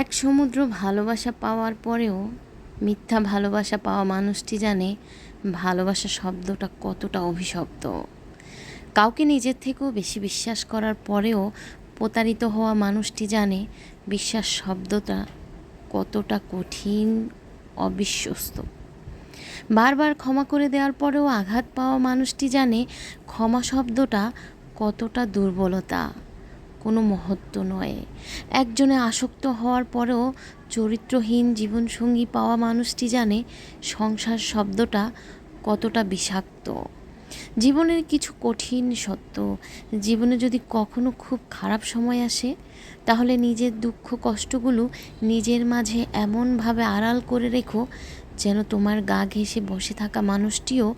এক সমুদ্র ভালোবাসা পাওয়ার পরেও মিথ্যা ভালোবাসা পাওয়া মানুষটি জানে ভালোবাসা শব্দটা কতটা অভিশব্দ কাউকে নিজের থেকেও বেশি বিশ্বাস করার পরেও প্রতারিত হওয়া মানুষটি জানে বিশ্বাস শব্দটা কতটা কঠিন, অবিশ্বস্ত। বারবার ক্ষমা করে দেওয়ার পরেও আঘাত পাওয়া মানুষটি জানে ক্ষমা শব্দটা কতটা দুর্বলতা। কোনো মহত্ব নয়। একজনে আসক্ত হওয়ার পরেও চরিত্রহীন জীবনসঙ্গী পাওয়া মানুষটি জানে সংসার শব্দটা কতটা বিষাক্ত। জীবনের কিছু কঠিন সত্য, জীবনে যদি কখনো খুব খারাপ সময় আসে, তাহলে নিজের দুঃখ কষ্টগুলো নিজের মাঝে এমনভাবে আড়াল করে রেখো যেন তোমার গা ঘেঁষে বসে থাকা মানুষটিও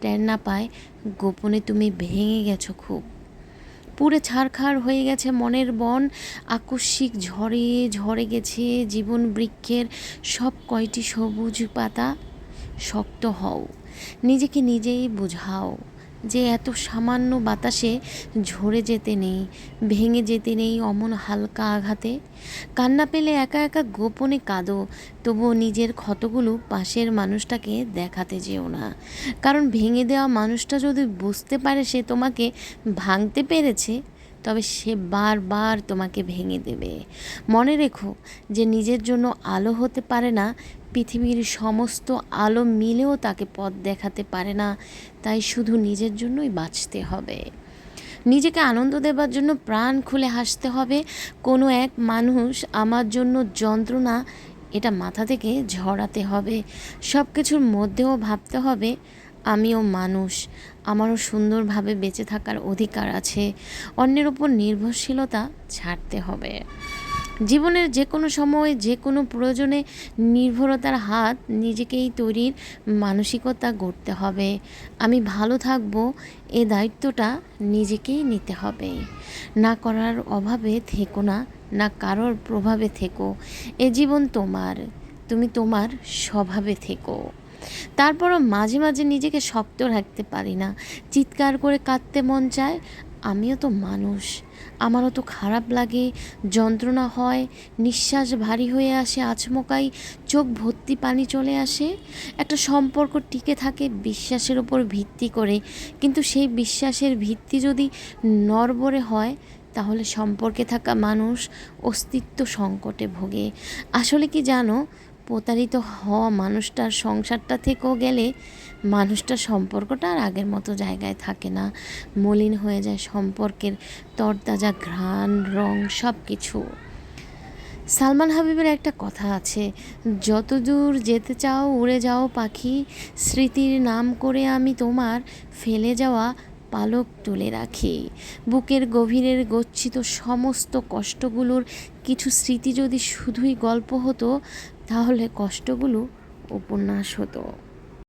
টের না পায়, গোপনে তুমি ভেঙে গেছো খুব। পুরে ছাড়খার হয়ে গেছে মনের বন। আকস্মিক ঝড়ে ঝরে গেছে জীবন বৃক্ষের সব কয়টি সবুজ পাতা। শক্ত হও, নিজেকে নিজেই বোঝাও। যে এত সামান্য বাতাসে ঝরে যেতে নেই, ভেঙে যেতে নেই অমন হালকা আঘাতে। কান্না পেলে একা একা গোপনে কাঁদো, তবুও নিজের ক্ষতগুলো পাশের মানুষটাকে দেখাতে যেও না। কারণ ভেঙে দেওয়া মানুষটা যদি বুঝতে পারে সে তোমাকে ভাঙতে পেরেছে, তবে সে বারবার তোমাকে ভেঙে দেবে। মনে রেখো যে নিজের জন্য আলো হতে পারে না পৃথিবীর সমস্ত আলো মিলেও তাকে পথ দেখাতে পারে না, তাই শুধু নিজের জন্যই বাঁচতে হবে। নিজেকে আনন্দ দেবার জন্য প্রাণ খুলে হাসতে হবে। কোনো এক মানুষ আমার জন্য যন্ত্রণা, এটা মাথা থেকে ঝরাতে হবে। সব কিছুর মধ্যেও ভাবতে হবে, আমিও মানুষ। আমারও সুন্দরভাবে বেঁচে থাকার অধিকার আছে। অন্যের উপর নির্ভরশীলতা ছাড়তে হবে। জীবনের যে কোনো সময়, যে কোনো প্রয়োজনে নির্ভরতার হাত নিজেকেই তৈরির মানসিকতা গড়তে হবে। আমি ভালো থাকব, এ দায়িত্বটা নিজেকেই নিতে হবে। না করার অভাবে থেকো না না কারোর প্রভাবে থেকো। এ জীবন তোমার, তুমি তোমার স্বভাবে থেকো। তারপরও মাঝে মাঝে নিজেকে শক্ত রাখতে পারি না। চিৎকার করে কাঁদতে মন চায় আমিও তো মানুষ। আমারও তো খারাপ লাগে, যন্ত্রণা হয়, নিঃশ্বাস ভারী হয়ে আসে, আচমকাই চোখ ভর্তি পানি চলে আসে। একটা সম্পর্ক টিকে থাকে বিশ্বাসের ওপর ভিত্তি করে। কিন্তু সেই বিশ্বাসের ভিত্তি যদি নরবরে হয়, তাহলে সম্পর্কে থাকা মানুষ অস্তিত্ব সংকটে ভোগে। আসলে কি জানো প্রতারিত হওয়া মানুষটার সংসারটা থেকেও গেলে মানুষটার সম্পর্কটা আর আগের মতো জায়গায় থাকে না। মলিন হয়ে যায় সম্পর্কের তরতাজা ঘ্রাণ, রং সব কিছু সালমান হাবিবের একটা কথা আছে যত দূর যেতে চাও উড়ে যাও পাখি, স্মৃতির নাম করে আমি তোমার ফেলে যাওয়া পালক তুলে রাখে। বুকের গভীরের গচ্ছিত সমস্ত কষ্টগুলোর কিছু স্মৃতি যদি শুধুই গল্প হতো, তাহলে কষ্টগুলো উপন্যাস হতো।